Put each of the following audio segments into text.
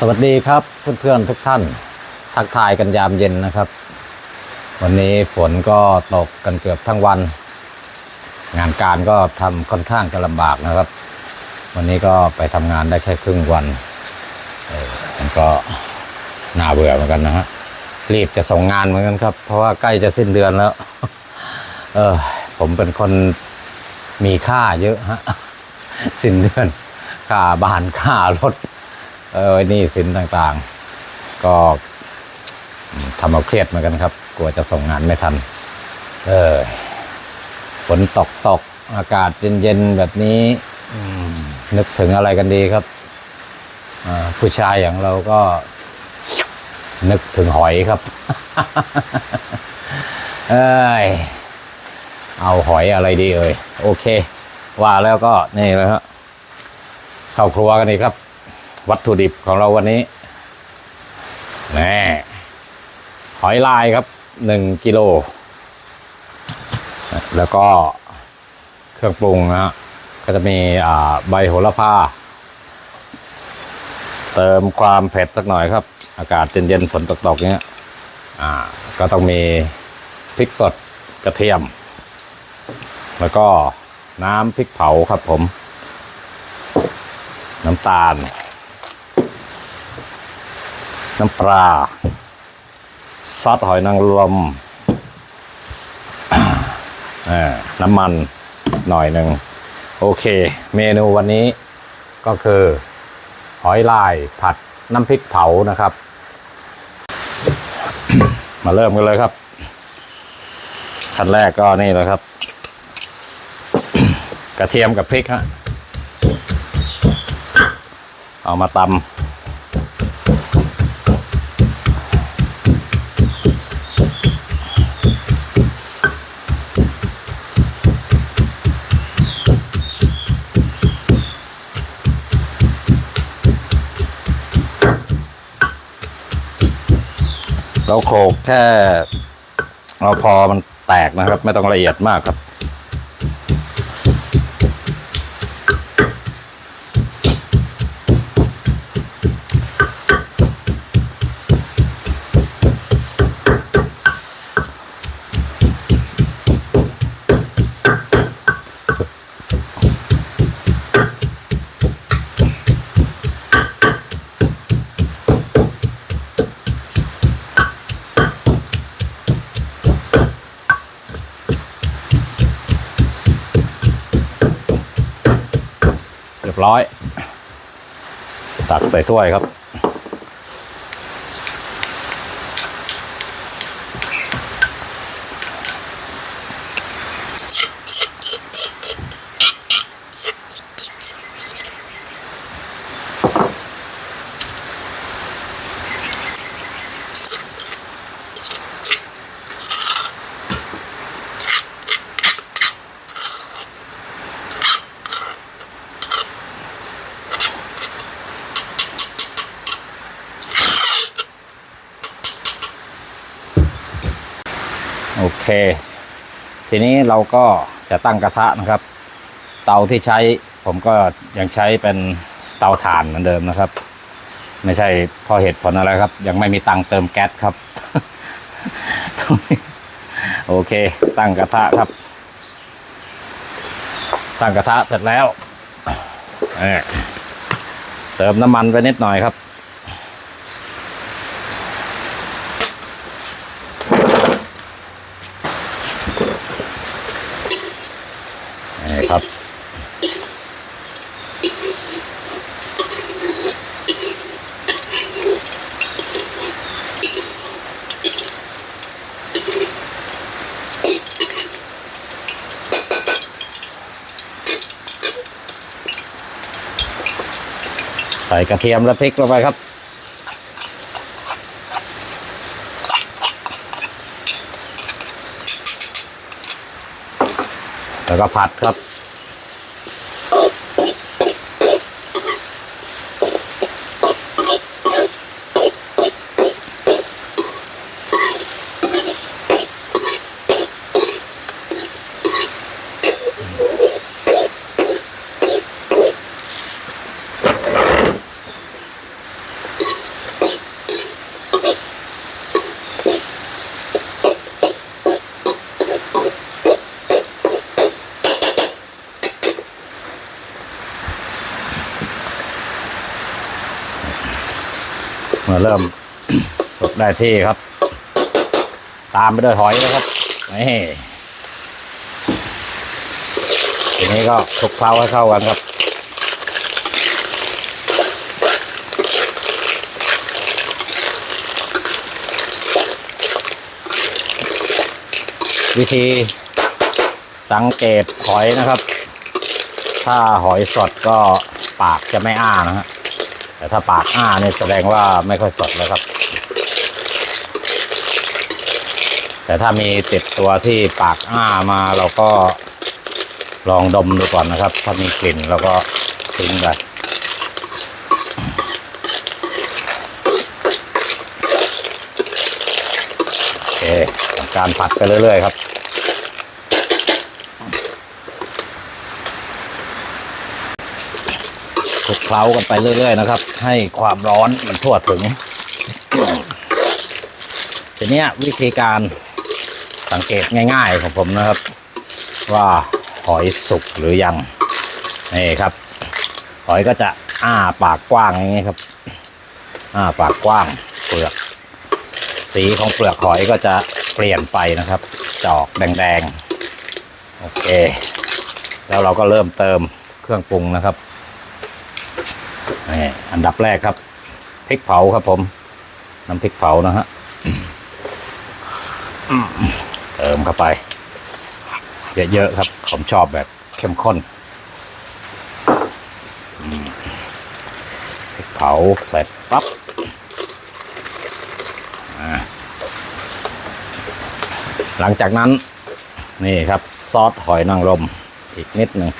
สวัสดีครับเพื่อนๆทุกท่าน ทักทายกันยามเย็นนะครับ วันนี้ฝนก็ตกกันเกือบทั้งวัน งานการก็ทำค่อนข้างจะลำบากนะครับ วันนี้ก็ไปทำงานได้แค่ครึ่งวันเออมันก็น่าเบื่อเหมือนกันนะฮะรีบจะส่งงานเหมือนกันครับ เพราะว่าใกล้จะสิ้นเดือนแล้ว เออ ผมเป็นคนมีค่าเยอะฮะสิ้นเดือนค่าบ้านค่ารถ เออนี่สินต่างๆ ก็ทำเอาเครียดเหมือนกันครับ กลัวจะส่งงานไม่ทัน เออฝนตกตกอากาศเย็นๆแบบนี้นึกถึงอะไรกันดีครับอ่าผู้ชายอย่างเราก็นึกถึงหอยครับ เอ้ย เอาหอยอะไรดีเอ่ย โอเค ว่าแล้วก็นี่เลยฮะเข้าครัวกันดีครับ วัตถุดิบของเราวันนี้แน่หอยลายครับหนึ่งกิโล แล้วก็เครื่องปรุงนะฮะก็จะมีใบโหระพา เติมความเผ็ดสักหน่อยครับ อากาศเย็นๆฝนตกๆเงี้ยก็ต้องมีพริกสดกระเทียม แล้วก็น้ำพริกเผาครับผม น้ำตาล น้ำปลาซอสหอยนางรมน้ำมันหน่อยหนึ่งโอเค เมนูวันนี้ก็คือ หอยลายผัดน้ำพริกเผานะครับ มาเริ่มกันเลยครับขั้นแรกก็นี่เลยครับ กระเทียมกับพริกฮะเอามาตำ เราโขลกแค่ เราพอมันแตกนะครับ ไม่ต้องละเอียดมากครับ รียบร้อย ตักใส่ถ้วยครับ โอเค ทีนี้เราก็จะตั้งกระทะนะครับ เตาที่ใช้ผมก็ยังใช้เป็นเตาถ่านเหมือนเดิมนะครับ ไม่ใช่พราะเหตุผลอะไรครับ ยังไม่มีตังเติมแก๊สครับโอเค ตั้งกระทะครับ ตั้งกระทะเสร็จแล้วเติมน้ำมันไปนิดหน่อยครับ นี่ ครับ ใส่กระเทียมและพริกลงไปครับแล้วก็ผัดครับ เมื่อเริ่มสุกได้ที่ครับ ตามไปด้วยหอยนะครับนี่ทีนี้ก็คลุกเคล้าให้เข้ากันครับวิธีสังเกตหอยนะครับ ถ้าหอยสดก็ปากจะไม่อ้านะฮะ แต่ถ้าปากอ้าเนี่ยแสดงว่าไม่ค่อยสดแล้วครับ แต่ถ้ามีติดตัวที่ปากอ้ามาเราก็ลองดมดูก่อนนะครับ ถ้ามีกลิ่นเราก็ทิ้งไปโอเคการผัดไปเรื่อยๆครับ คลุกเคล้ากันไปเรื่อย ๆ นะครับ ให้ความร้อนมันทั่วถึงทีนี้วิธีการสังเกตง่าย ๆ ของผมนะครับ ว่าหอยสุกหรือยังนี่ครับ หอยก็จะอ้าปากกว้างอย่างนี้ครับ อ้าปากกว้างเปลือก สีของเปลือกหอยก็จะเปลี่ยนไปนะครับ จอกแดงๆโอเค แล้วเราก็เริ่มเติมเครื่องปรุงนะครับ นี่อันดับแรกครับพริกเผาครับ ผมน้ำพริกเผานะฮะเติมเข้าไป เยอะๆครับ ผมชอบแบบเข้มข้นพริกเผาเสร็จปั๊บหลังจากนั้น นี่ครับ ซอสหอยนางรมอีกนิดหนึ่ง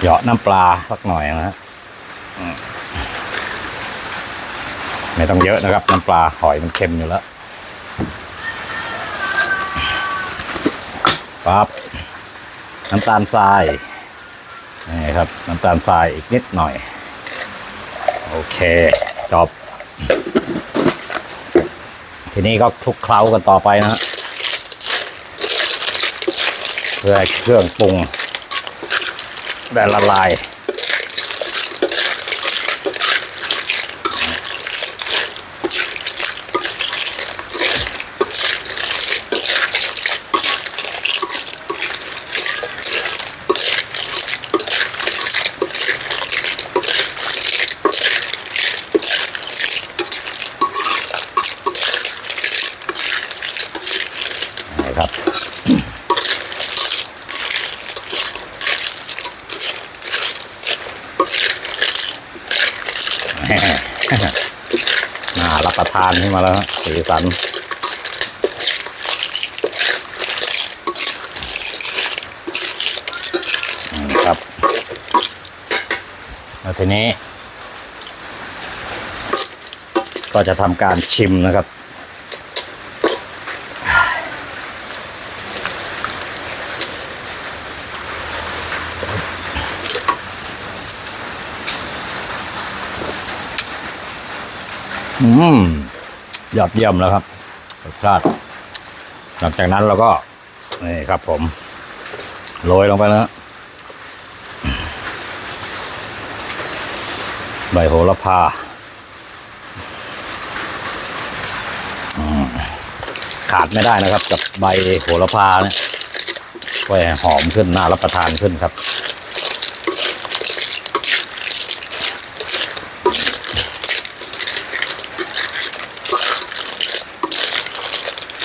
เหยาะน้ำปลาสักหน่อยนะฮะไม่ต้องเยอะนะครับ น้ำปลาหอยมันเค็มอยู่แล้วปั๊บน้ำตาลทรายนี่ครับ น้ำตาลทรายอีกนิดหน่อย โอเคจบทีนี้ก็คลุกเคล้ากันต่อไปนะฮะเพื่อเครื่องปรุง แบบละลาย นะครับ น่ารับประทานขึ้นมาแล้วสีสันครับแล้วทีนี้ ก็จะทำการชิมนะครับ อืมยอดเยี่ยมแล้วครับรสชาติหลังจากนั้นเราก็นี่ครับผมโรยลงไปแล้วใบโหระพาขาดไม่ได้นะครับ กับใบโหระพาเนี่ยก็หอมขึ้นน่ารับประทานขึ้นครับ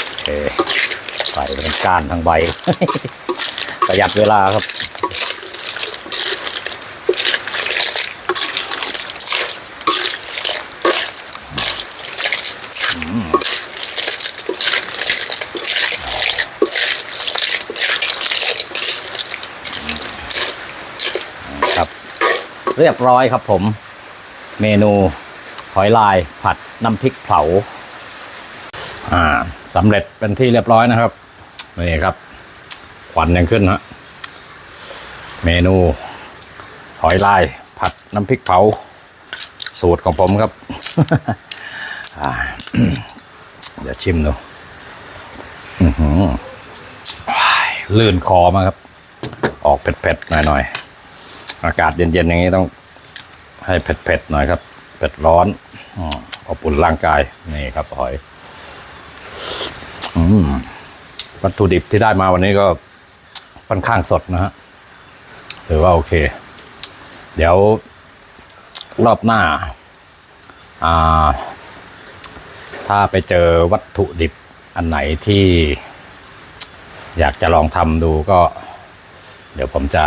โอเคใส่ เป็นก้านทั้งใบ ประหยัดเวลาครับครับ เรียบร้อยครับผม เมนูหอยลายผัดน้ำพริกเผา อ่าสำเร็จเป็นที่เรียบร้อยนะครับ นี่ครับควันยังขึ้นฮะเมนูหอยลาย ผัดน้ำพริกเผา สูตรของผมครับเดี๋ยวชิมดูอื้อหือลื่นคอมาครับ ออกเผ็ดๆหน่อยๆอากาศเย็นๆอย่างนี้ต้อง ให้เผ็ดๆหน่อยครับ เผ็ดร้อนออบอุ่นร่างกายนี่ครับหอย อืม วัตถุดิบที่ได้มาวันนี้ก็ค่อนข้างสดนะฮะถือว่าโอเค เดี๋ยวรอบหน้า อ่า ถ้าไปเจอวัตถุดิบอันไหนที่ อยากจะลองทำดูก็ เดี๋ยวผมจะ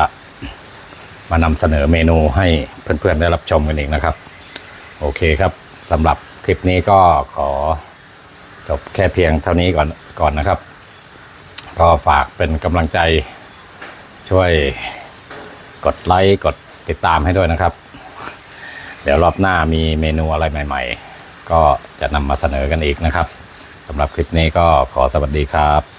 มานำเสนอเมนูให้เพื่อนๆ ได้รับชมกันอีกนะครับ โอเคครับสำหรับคลิปนี้ก็ขอจบแค่เพียงเท่านี้ก่อนก่อนนะครับ ก็ฝากเป็นกำลังใจช่วยกดไลค์กดติดตามให้ด้วยนะครับ เดี๋ยวรอบหน้ามีเมนูอะไรใหม่ ๆ ก็จะนำมาเสนอกันอีกนะครับสำหรับคลิปนี้ก็ขอสวัสดีครับ